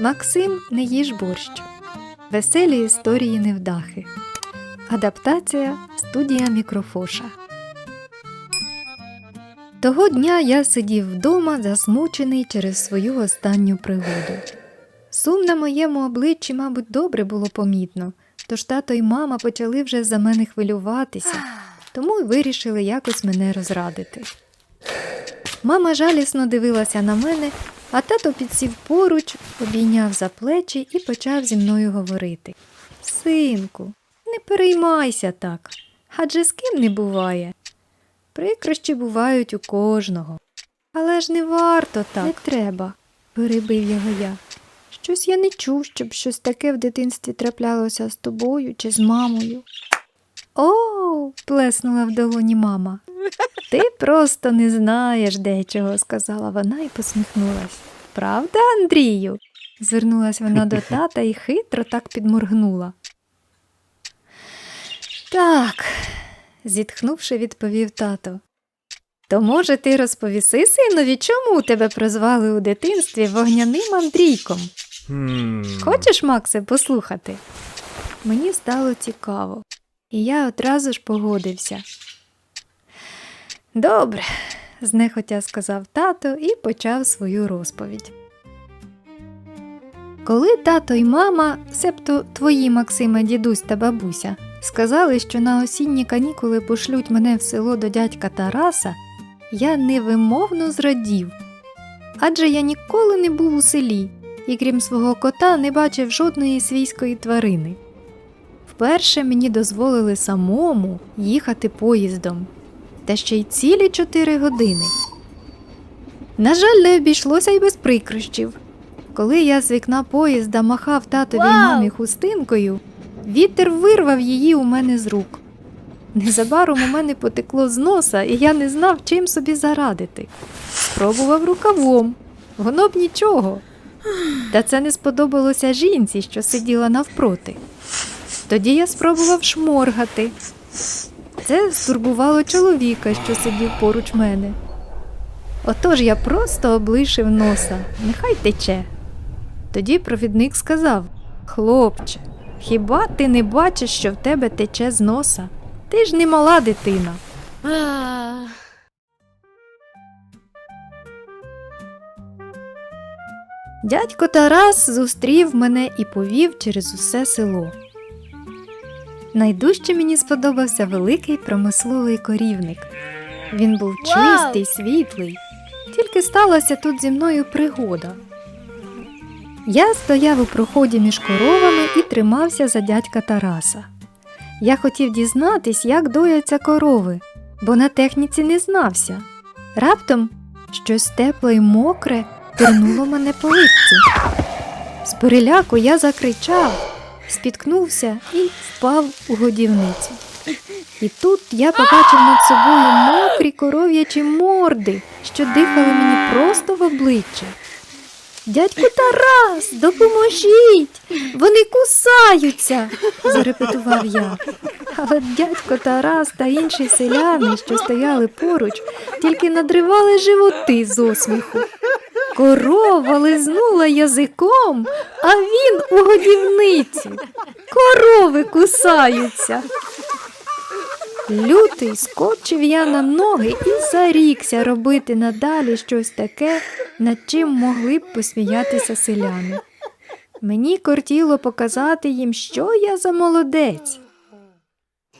Максим не їж борщ. Веселі історії невдахи. Адаптація студія Мікрофоша. Того дня я сидів вдома, засмучений через свою останню пригоду. Сум на моєму обличчі, мабуть, добре було помітно, тож тато й мама почали вже за мене хвилюватися, тому й вирішили якось мене розрадити. Мама жалісно дивилася на мене, а тато підсів поруч, обійняв за плечі і почав зі мною говорити. Синку, не переймайся так, адже з ким не буває. Прикрощі бувають у кожного. Але ж не варто так. Не треба, перебив його я. Щось я не чув, щоб щось таке в дитинстві траплялося з тобою чи з мамою. О, плеснула в долоні мама. Ти просто не знаєш дечого, сказала вона і посміхнулась. Правда, Андрію? звернулась вона до тата і хитро так підморгнула. Так, зітхнувши, відповів тато. То, може, ти розповіси синові, чому тебе прозвали у дитинстві вогняним Андрійком? Хм. Хочеш, Максе, послухати? Мені стало цікаво, і я одразу ж погодився. Добре, знехотя сказав тато і почав свою розповідь. Коли тато й мама, себто твої Максиме, дідусь та бабуся, сказали, що на осінні канікули пошлють мене в село до дядька Тараса, я невимовно зрадів. Адже я ніколи не був у селі і крім свого кота не бачив жодної свійської тварини. Вперше мені дозволили самому їхати поїздом, та ще й цілі чотири години. На жаль, не обійшлося й без прикрощів. Коли я з вікна поїзда махав татовій Вау! мамі хустинкою, вітер вирвав її у мене з рук. Незабаром у мене потекло з носа, і я не знав, чим собі зарадити. Спробував рукавом. Воно б нічого. Та це не сподобалося жінці, що сиділа навпроти. Тоді я спробував шморгати. Це стурбувало чоловіка, що сидів поруч мене. Отож я просто облишив носа, нехай тече. Тоді провідник сказав: Хлопче, хіба ти не бачиш, що в тебе тече з носа? Ти ж не мала дитина. Дядько Тарас зустрів мене і повів через усе село. Найдужче мені сподобався великий промисловий корівник. Він був чистий, світлий. Тільки сталася тут зі мною пригода. Я стояв у проході між коровами і тримався за дядька Тараса. Я хотів дізнатись, як дояться корови, бо на техніці не знався. Раптом щось тепле й мокре пірнуло мене по липці. З переляку я закричав, спіткнувся і впав у годівницю. І тут я побачив над собою мокрі коров'ячі морди, що дихали мені просто в обличчя. Дядьку Тарас, допоможіть! Вони кусаються, зарепетував я. Але дядько Тарас та інші селяни, що стояли поруч, тільки надривали животи з осміху. Корова лизнула язиком, а він у годівниці. Корови кусаються. Лютий скочив я на ноги і зарікся робити надалі щось таке, над чим могли б посміятися селяни. Мені кортіло показати їм, що я за молодець.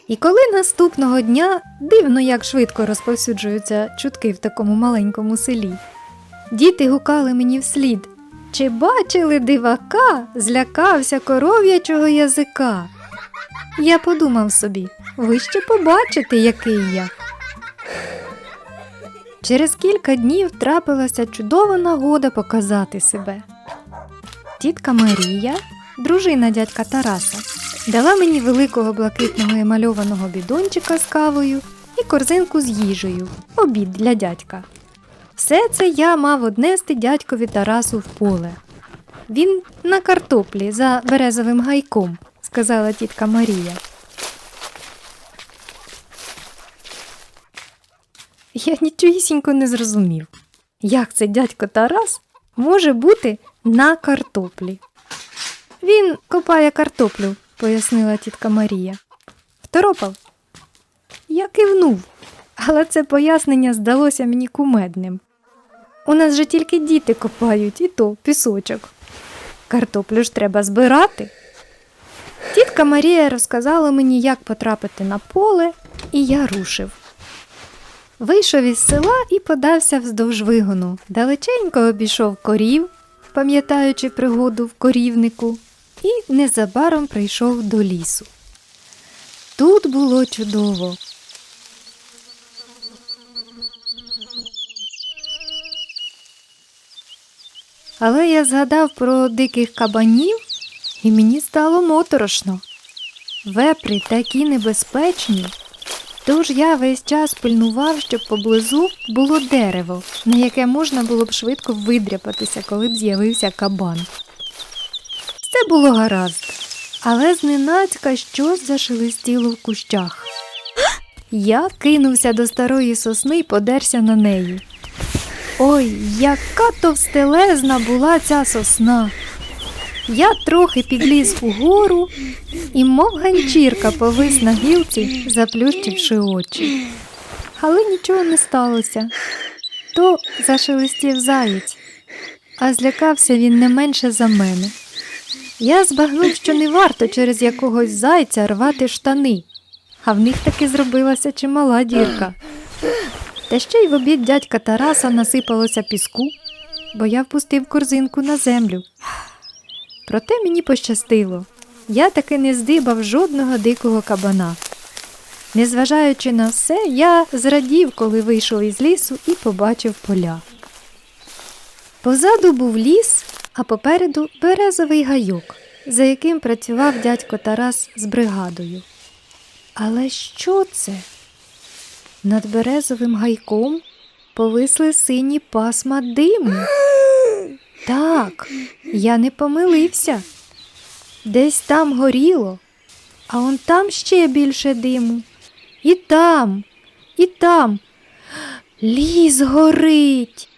І коли наступного дня дивно, як швидко розповсюджуються чутки в такому маленькому селі, діти гукали мені вслід. Чи бачили дивака, злякався коров'ячого язика? Я подумав собі, ви ще побачите, який я. Через кілька днів трапилася чудова нагода показати себе. Тітка Марія, дружина дядька Тараса, дала мені великого блакитного емальованого бідончика з кавою і корзинку з їжею, обід для дядька. Все це я мав однести дядькові Тарасу в поле. Він на картоплі за березовим гайком, сказала тітка Марія. Я нічогісінько не зрозумів, як це дядько Тарас може бути на картоплі. Він копає картоплю, пояснила тітка Марія. Второпав. Я кивнув, але це пояснення здалося мені кумедним. У нас же тільки діти копають, і то пісочок. Картоплю ж треба збирати. Тітка Марія розказала мені, як потрапити на поле, і я рушив. Вийшов із села і подався вздовж вигону. Далеченько обійшов корів, пам'ятаючи пригоду в корівнику, і незабаром прийшов до лісу. Тут було чудово. Але я згадав про диких кабанів, і мені стало моторошно. Вепри такі небезпечні. Тож я весь час пильнував, щоб поблизу було дерево, на яке можна було б швидко видряпатися, коли б з'явився кабан. Все було гаразд, але зненацька щось зашелестіло в кущах. Я кинувся до старої сосни і подерся на неї. Ой, яка товстелезна була ця сосна. Я трохи підліз угору і, мов ганчірка, повис на гілці, заплющивши очі. Але нічого не сталося. То зашелестів заєць, а злякався він не менше за мене. Я збагнув, що не варто через якогось зайця рвати штани, а в них таки зробилася чимала дірка. Та ще й в обід дядька Тараса насипалося піску, бо я впустив корзинку на землю. Проте мені пощастило. Я таки не здибав жодного дикого кабана. Незважаючи на все, я зрадів, коли вийшов із лісу і побачив поля. Позаду був ліс, а попереду березовий гайок, за яким працював дядько Тарас з бригадою. Але що це? Над березовим гайком повисли сині пасма диму. Так, я не помилився. Десь там горіло, а он там ще більше диму. І там, і там. Ліс горить.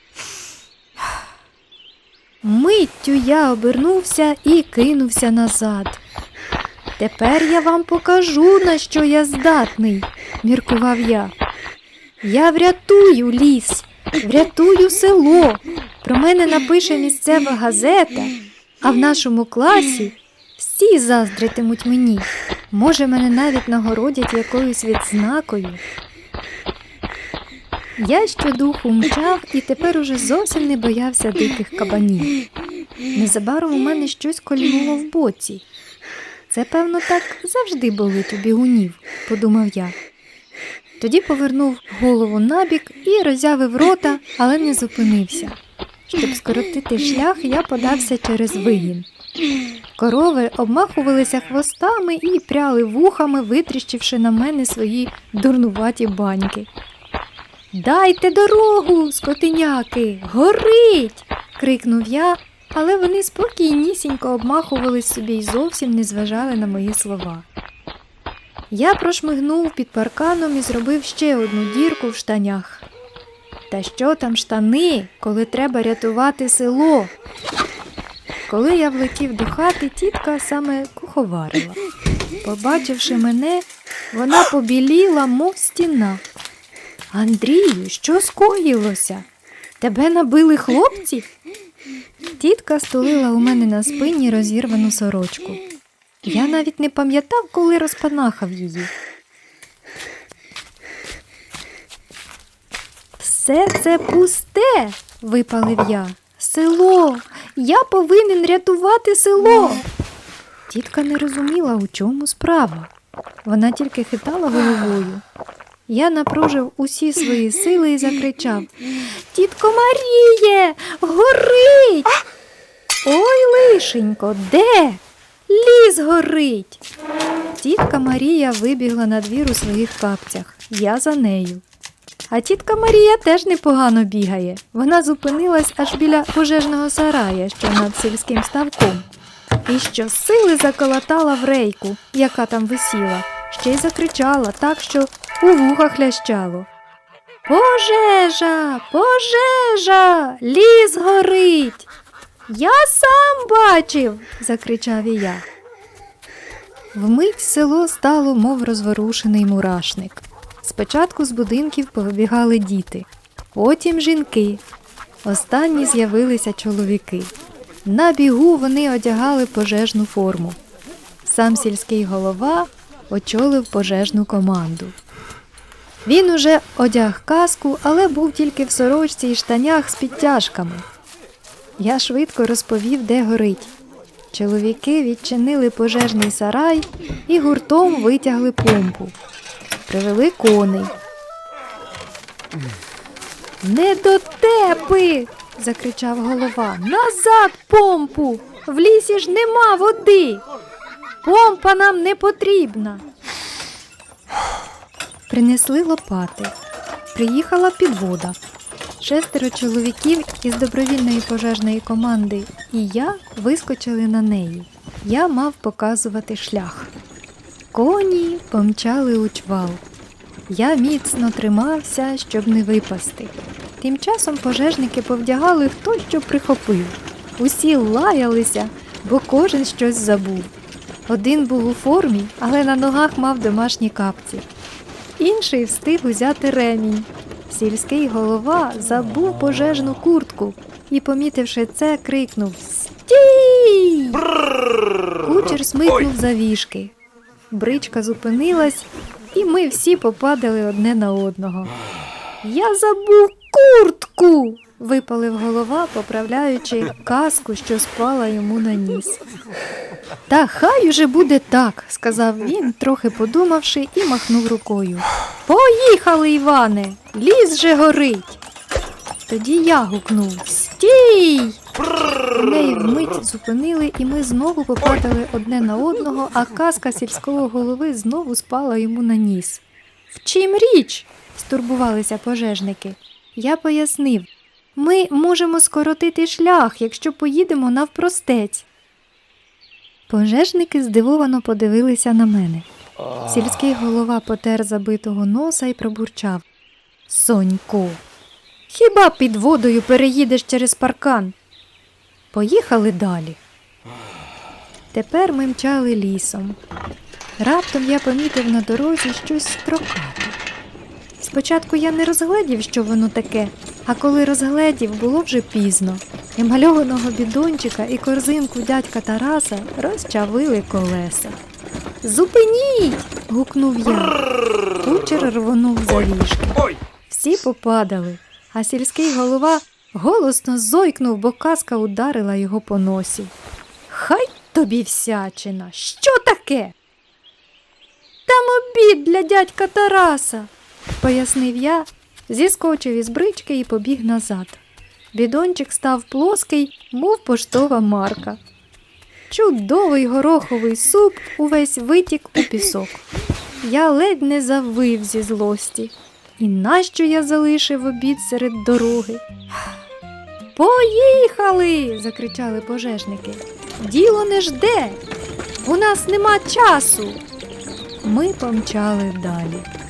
Миттю я обернувся і кинувся назад. Тепер я вам покажу, на що я здатний, міркував я. Я врятую ліс, врятую село. Про мене напише місцева газета, а в нашому класі всі заздритимуть мені. Може, мене навіть нагородять якоюсь відзнакою. Я щодуху мчав і тепер уже зовсім не боявся диких кабанів. Незабаром у мене щось колінуло в боці. Це, певно, так завжди болить у бігунів, подумав я. Тоді повернув голову набік і роззявив рота, але не зупинився. Щоб скоротити шлях, я подався через вигін. Корови обмахувалися хвостами і пряли вухами, витріщивши на мене свої дурнуваті баньки. Дайте дорогу, скотиняки, горить. крикнув я, але вони спокійнісінько обмахувались собі й зовсім не зважали на мої слова. Я прошмигнув під парканом і зробив ще одну дірку в штанях. Та що там штани, коли треба рятувати село? Коли я влетів до хати, тітка саме куховарила. Побачивши мене, вона побіліла, мов стіна. Андрію, що скоїлося? Тебе набили хлопці? Тітка стулила у мене на спині розірвану сорочку. Я навіть не пам'ятав, коли розпанахав її. Все це пусте, випалив я. Село. Я повинен рятувати село. Тітка не розуміла, у чому справа. Вона тільки хитала головою. Я напружив усі свої сили і закричав Тітко Маріє, горить. Ой, лишенько, де? Ліс горить. Тітка Марія вибігла на двір у своїх капцях. Я за нею. А тітка Марія теж непогано бігає. Вона зупинилась аж біля пожежного сарая, що над сільським ставком, і щосили заколотала в рейку, яка там висіла, ще й закричала так, що у вухах лящало. Пожежа, пожежа, ліс горить. Я сам бачив, закричав і я. Вмить село стало, мов розворушений мурашник. Спочатку з будинків повибігали діти, потім жінки. Останні з'явилися чоловіки. На бігу вони одягали пожежну форму. Сам сільський голова очолив пожежну команду. Він уже одяг каску, але був тільки в сорочці і штанях з підтяжками. Я швидко розповів, де горить. Чоловіки відчинили пожежний сарай і гуртом витягли помпу. Привели коней. Не дотепи. закричав голова. Назад помпу. В лісі ж нема води. Помпа нам не потрібна. Принесли лопати. Приїхала підвода. Шестеро чоловіків із добровільної пожежної команди і я вискочили на неї. Я мав показувати шлях. Коні помчали у чвал. Я міцно тримався, щоб не випасти. Тим часом пожежники повдягали хто що прихопив. Усі лаялися, бо кожен щось забув. Один був у формі, але на ногах мав домашні капці. Інший встиг узяти ремінь. Сільський голова забув пожежну куртку і, помітивши це, крикнув Стій! Кучер смикнув за вішки. Бричка зупинилась, і ми всі попадали одне на одного. Я забув куртку. Випалив голова, поправляючи каску, що спала йому на ніс. Та хай уже буде так, сказав він, трохи подумавши, і махнув рукою. Поїхали, Іване, ліс же горить. Тоді я гукнув Стій! Неї вмить зупинили, і ми знову попадали одне на одного, а казка сільського голови знову спала йому на ніс. В чим річ? стурбувалися пожежники. Я пояснив ми можемо скоротити шлях, якщо поїдемо навпростець. Пожежники здивовано подивилися на мене. Сільський голова потер забитого носа і пробурчав. Соньку, хіба під водою переїдеш через паркан? Поїхали далі. Тепер ми мчали лісом. Раптом я помітив на дорозі щось строкате. Спочатку я не розгледів, що воно таке, а коли розгледів, було вже пізно. Емальованого бідончика і корзинку дядька Тараса розчавили колеса. Зупиніть. гукнув я. Кучер рвонув за вішки. Всі попадали, а сільський голова голосно зойкнув, бо казка ударила його по носі. Хай тобі всячина, що таке? Там обід для дядька Тараса, пояснив я, зіскочив із брички і побіг назад. Бідончик став плоский, мов поштова марка. Чудовий гороховий суп увесь витік у пісок. Я ледь не завив зі злості. І нащо я залишив обід серед дороги? Поїхали. закричали пожежники. Діло не жде. У нас нема часу. Ми помчали далі.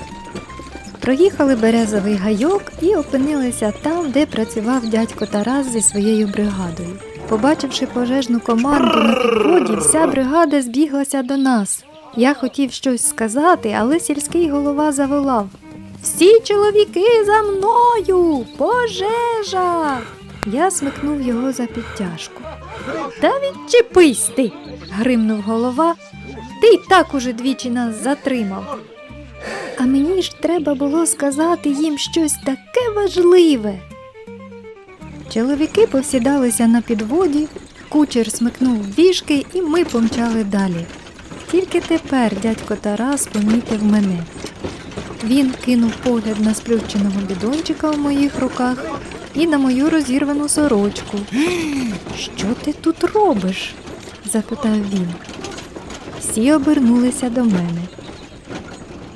Проїхали березовий гайок і опинилися там, де працював дядько Тарас зі своєю бригадою. Побачивши пожежну команду на підводі, вся бригада збіглася до нас. Я хотів щось сказати, але сільський голова заволав. Всі чоловіки за мною! Пожежа! Я смикнув його за підтяжку. Та відчепись ти, гримнув голова. Ти й так уже двічі нас затримав. А мені ж треба було сказати їм щось таке важливе. Чоловіки посідалися на підводі, кучер смикнув вішки, і ми помчали далі. Тільки тепер дядько Тарас помітив мене. Він кинув погляд на сплющеного бідончика в моїх руках і на мою розірвану сорочку. Що ти тут робиш? запитав він. Всі обернулися до мене.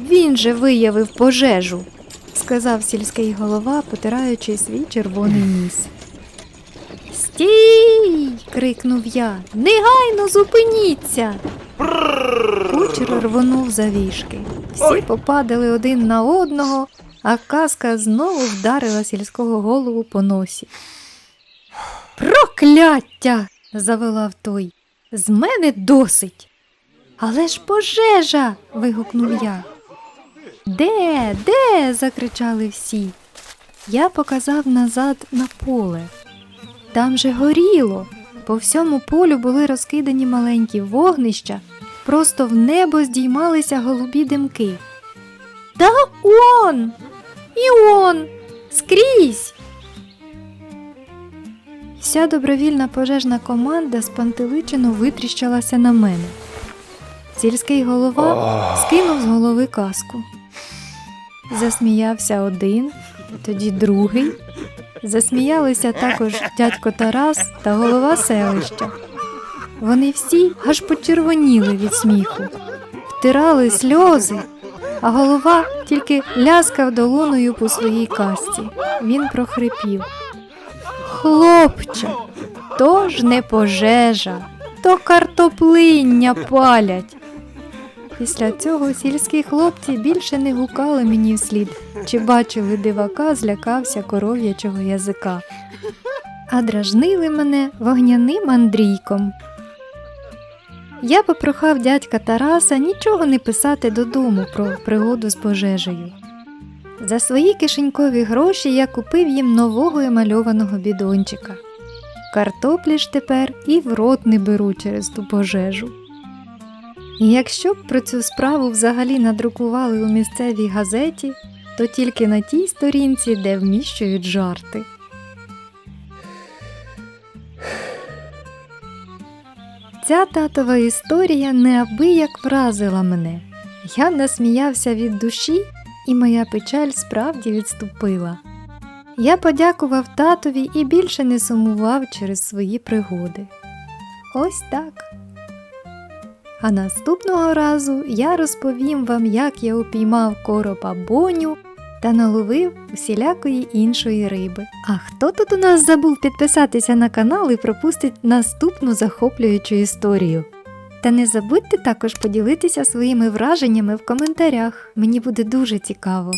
Він же виявив пожежу, сказав сільський голова, потираючи свій червоний ніс. Стій. крикнув я. Негайно зупиніться. Кучер рвонув за вішки. Всі попадали один на одного, а казка знову вдарила сільського голову по носі. Прокляття! завелав той. З мене досить. Але ж пожежа. вигукнув я. Де, де? закричали всі. Я показав назад на поле. Там же горіло. По всьому полю були розкидані маленькі вогнища, просто в небо здіймалися голубі димки. Та он! І он! Скрізь! Вся добровільна пожежна команда спантеличено витріщалася на мене. Сільський голова скинув з голови каску. Засміявся один, тоді другий. Засміялися також дядько Тарас та голова селища. Вони всі аж почервоніли від сміху, втирали сльози, а голова тільки ляскав долоною по своїй касці. Він прохрипів. Хлопче, то ж не пожежа, то картоплиння палять. Після цього сільські хлопці більше не гукали мені вслід, чи бачили дивака, злякався коров'ячого язика, а дражнили мене вогняним Андрійком. Я попрохав дядька Тараса нічого не писати додому про пригоду з пожежею. За свої кишенькові гроші я купив їм нового емальованого бідончика. Картоплі ж тепер і в рот не беру через ту пожежу. Якщо б про цю справу взагалі надрукували у місцевій газеті, то тільки на тій сторінці, де вміщують жарти. Ця татова історія неабияк вразила мене. Я насміявся від душі, і моя печаль справді відступила. Я подякував татові і більше не сумував через свої пригоди. Ось так. А наступного разу я розповім вам, як я упіймав коропа боню та наловив усілякої іншої риби. А хто тут у нас забув підписатися на канал і пропустить наступну захоплюючу історію? Та не забудьте також поділитися своїми враженнями в коментарях. Мені буде дуже цікаво.